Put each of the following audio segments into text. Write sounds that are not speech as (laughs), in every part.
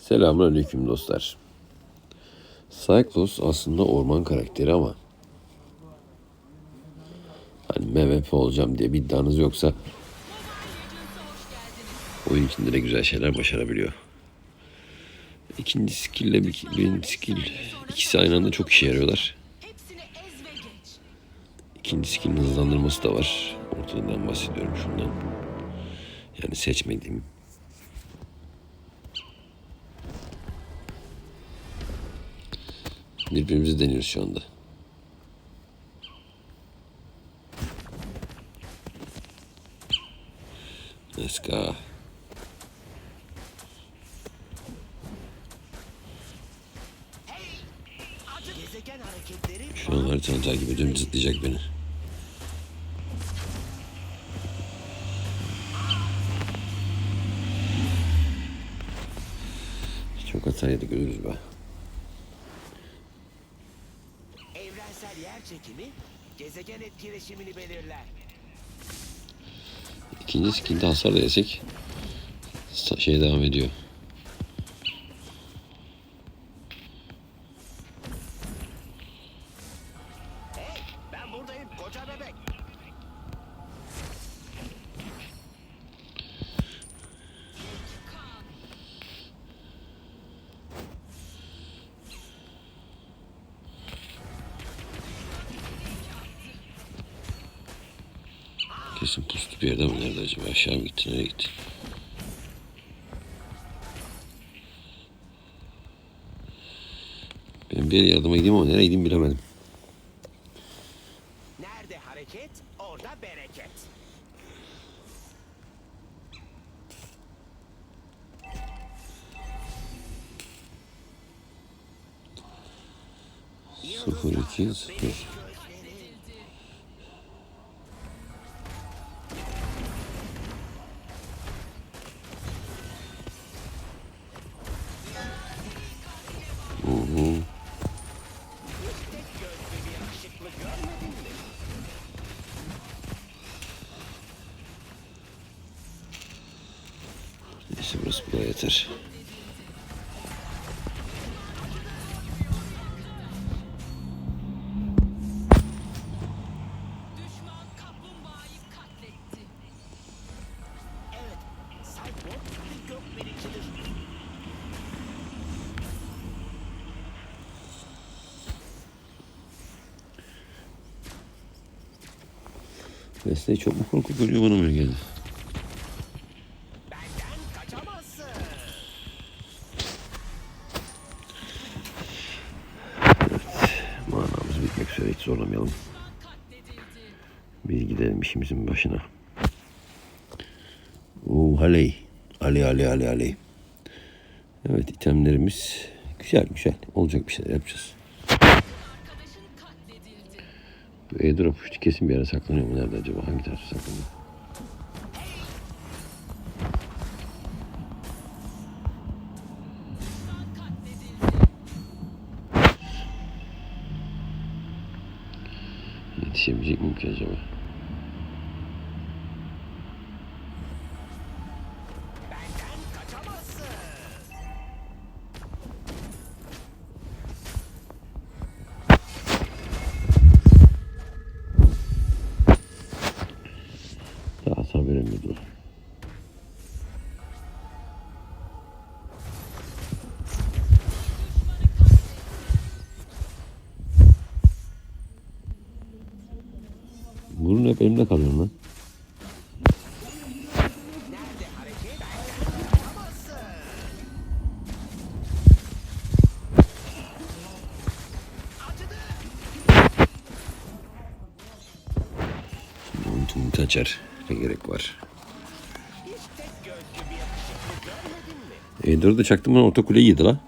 Selamünaleyküm dostlar. Cyclops aslında orman karakteri ama hani MVP olacağım diye bir iddianız yoksa oyun içinde de güzel şeyler başarabiliyor. İkinci skill ile bir, birinci skill ikisi aynı anda çok işe yarıyorlar. İkinci skill'in hızlandırması da var. Ortadan bahsediyorum şundan. Yani seçmediğim. Birbirimizi deniyoruz şu anda. Let's go. Şu an haritanı takip ediyorum zıplayacak beni. Çok hata yedik ölürüz be. Çekimi gezegen etkileşimini belirler. İkinci skill'de hasar da yesek şey devam ediyor. Kesin puslu bir yerde mi nerede acaba? Aşağı mı gitti nereye gitti? Ben bir yardıma gideyim ama nereye gideyim bilemedim. Nerede hareket orada bereket. Sıfır iki sıfır. Mesleği çok mu korku geliyor bana mı geldi? Kaçamazsın. Manamız bitmek üzere hiç zorlamayalım. Biz gidelim işimizin başına. Oo haley. Ali Ali Ali Ali. Evet itemlerimiz güzel güzel. Olacak bir şeyler yapacağız. Bu airdrop kesin bir yere saklanıyor mu? Nerede acaba? Hangi tarafta saklanıyor? Yetişebilecek miyim ki acaba? Hep elimde kalıyor lan. Nerede hareket benden kaçamazsın. Acıdı. Bunu tumut açar. Ne gerek var? Mi? E4'ü de çaktım bana orta kuleyi yedi la.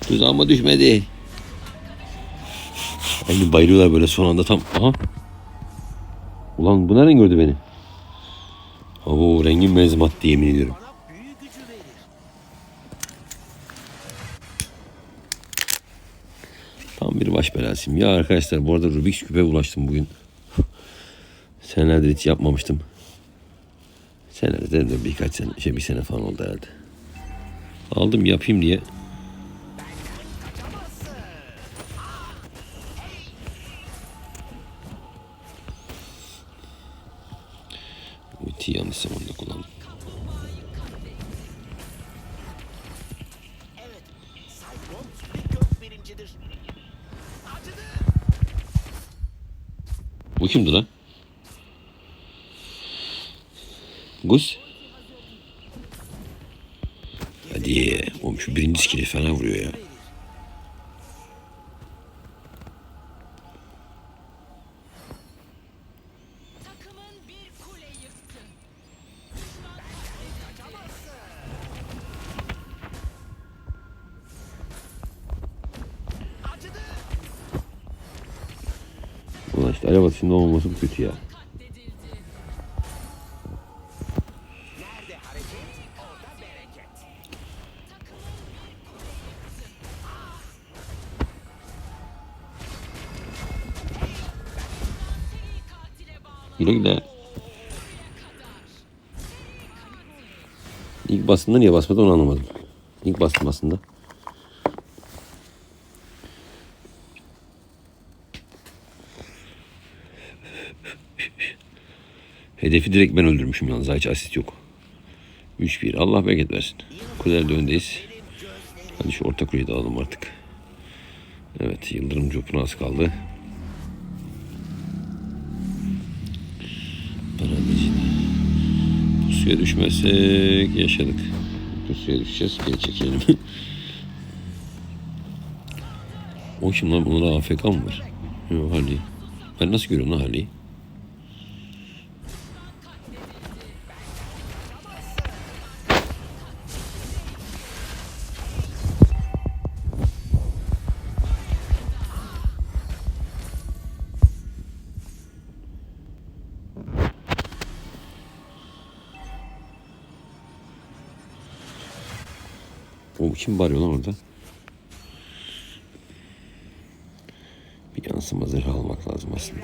Tuzağıma düşmedi. Aynı bayılıyorlar böyle son anda tam. Aha. Ulan bu nereden gördü beni? Oo rengin benzem attı yemin ediyorum. Tam bir baş belasıyım. Ya arkadaşlar bu arada Rubik's Küp'e ulaştım bugün. Senelerde hiç yapmamıştım. Senelerde de birkaç sene, şey bir sene falan oldu herhalde. Aldım yapayım diye. Ultiyi yanlış kullandım. Bu kimdi lan? Gus? Hadi. Oğlum şu birinci skili fena vuruyor ya. Kule yıktı. Seri katile bağlı. Güle güle. İlk bastığında niye basmadı onu anlamadım. İlk bastım aslında. Hedefi direkt ben öldürmüşüm yalnız. Hiç asist yok. 3-1. Allah bereket versin. Kulelerde öndeyiz. Hadi şu orta kuleyi de alalım artık. Evet. Yıldırım copuna az kaldı. Paradizin. Pusuya düşmezsek yaşadık. Pusuya düşeceğiz. Geri çekelim. (laughs) o kim lan? Bunlarda AFK mı var? Yok Harley. Ben nasıl görüyorum lan Harley'i? O kim bağırıyor lan orada? Bir yansıma zırhı almak lazım aslında.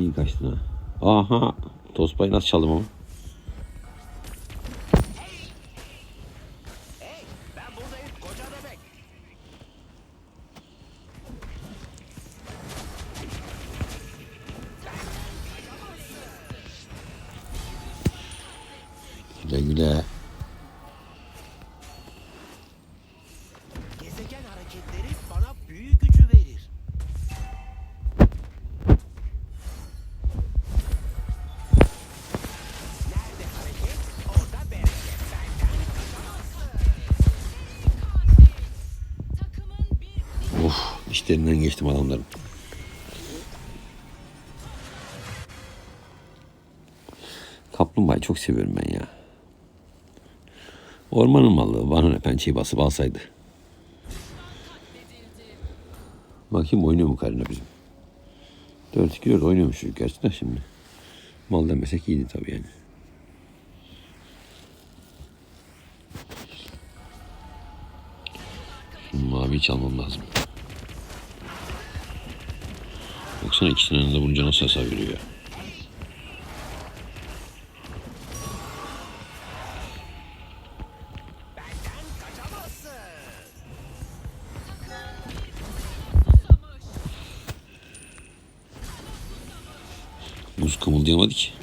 İyi kaçtın ha. Aha. Tospayı nasıl çaldım ama? Güle güle. Of. işlerinden geçtim adamların. Kaplumbağayı çok seviyorum ben ya. Ormanın malı bana ne pençeyi basıp alsaydı. Bakayım oynuyor mu Karina bizim? 4-2-4 oynuyormuş çocuk şimdi. Mal demesek iyiydi tabii yani. Maviyi çalmam lazım. Baksana ikisinin önünde vurunca nasıl hasar veriyor. Buz kımıldayamadı ki.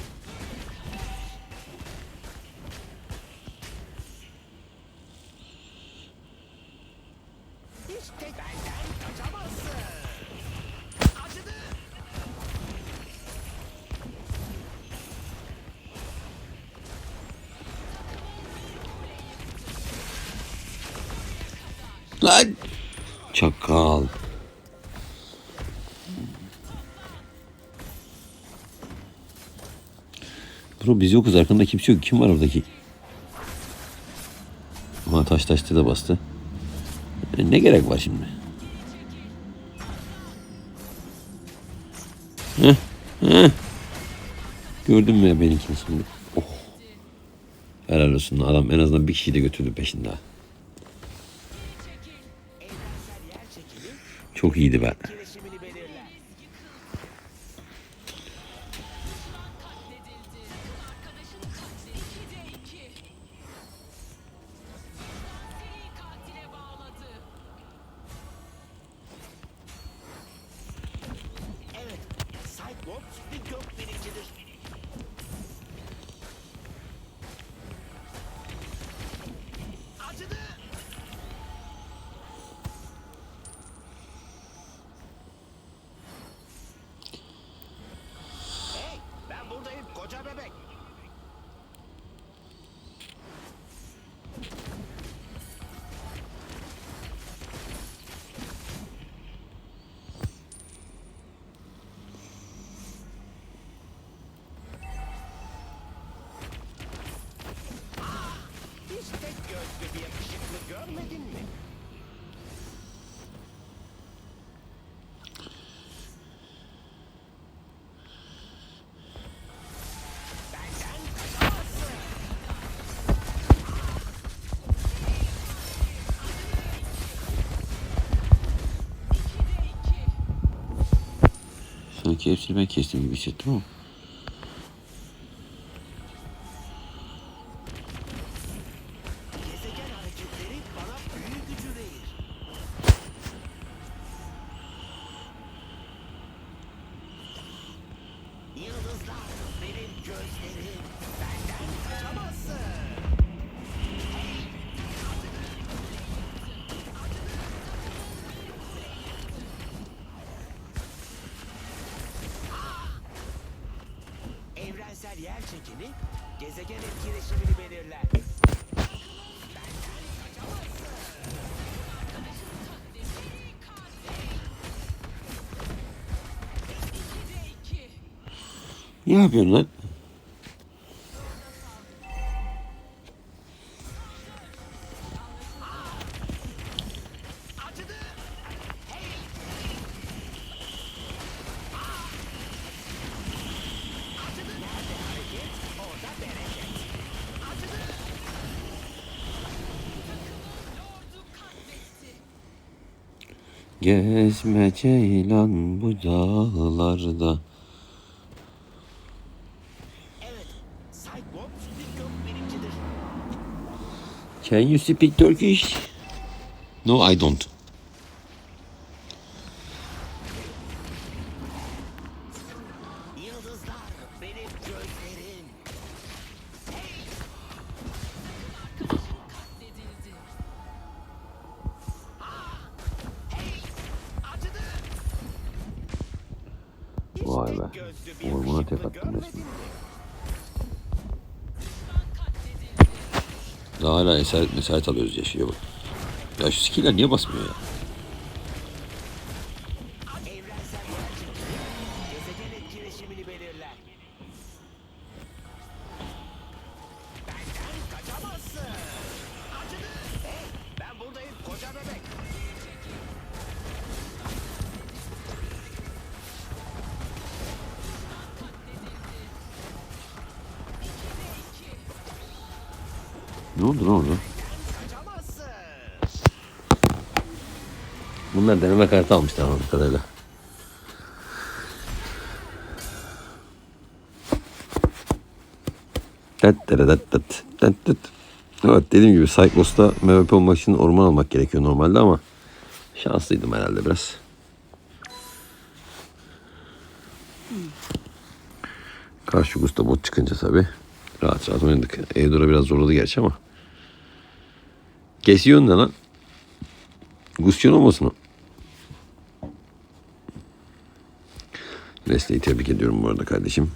Lan! Çakal. Bro biz yokuz arkanda kimse yok. Kim var oradaki? Ama taş taştı da bastı. E, ne gerek var şimdi? Heh, heh. Gördün mü benimkini şimdi? Oh. Helal olsun adam en azından bir kişiyi de götürdü peşinde. Seri katile bağladı. Evet, Cyclops bir gök biricidir. Sanki hepsini ben kestim gibi hissettim ama. Yer çekimi gezegen etkileşimini belirler. Ne yapıyorsun lan? Gezme ceylan bu dağlarda. Can you speak Turkish? No, I don't. Tek katledildi. Daha hala esaret mesaret alıyoruz yaşıyor bak. Ya şu skiller niye basmıyor ya? Evrensel belirler. Ne oldu ne oldu? Bunlar deneme kartı almışlar anladığım kadarıyla. Tat tat tat tat tat tat. Evet dediğim gibi Cyclos'ta MVP olmak için orman almak gerekiyor normalde ama şanslıydım herhalde biraz. Karşı Gusta bot çıkınca tabi rahat rahat oynadık. Eudora biraz zorladı gerçi ama. Kesiyorsun ne lan? Gusyon olmasın o. Leslie'yi tebrik ediyorum bu arada kardeşim.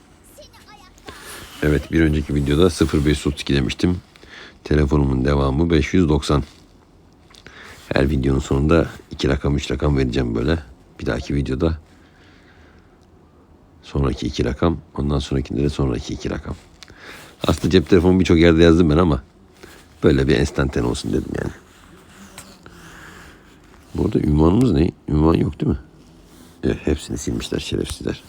Evet bir önceki videoda 0532 demiştim. Telefonumun devamı 590. Her videonun sonunda iki rakam üç rakam vereceğim böyle. Bir dahaki videoda sonraki iki rakam ondan sonrakinde de sonraki iki rakam. Aslında cep telefonu birçok yerde yazdım ben ama böyle bir enstanten olsun dedim yani. Bu arada ünvanımız ne? Ünvan yok değil mi? Evet, hepsini silmişler şerefsizler.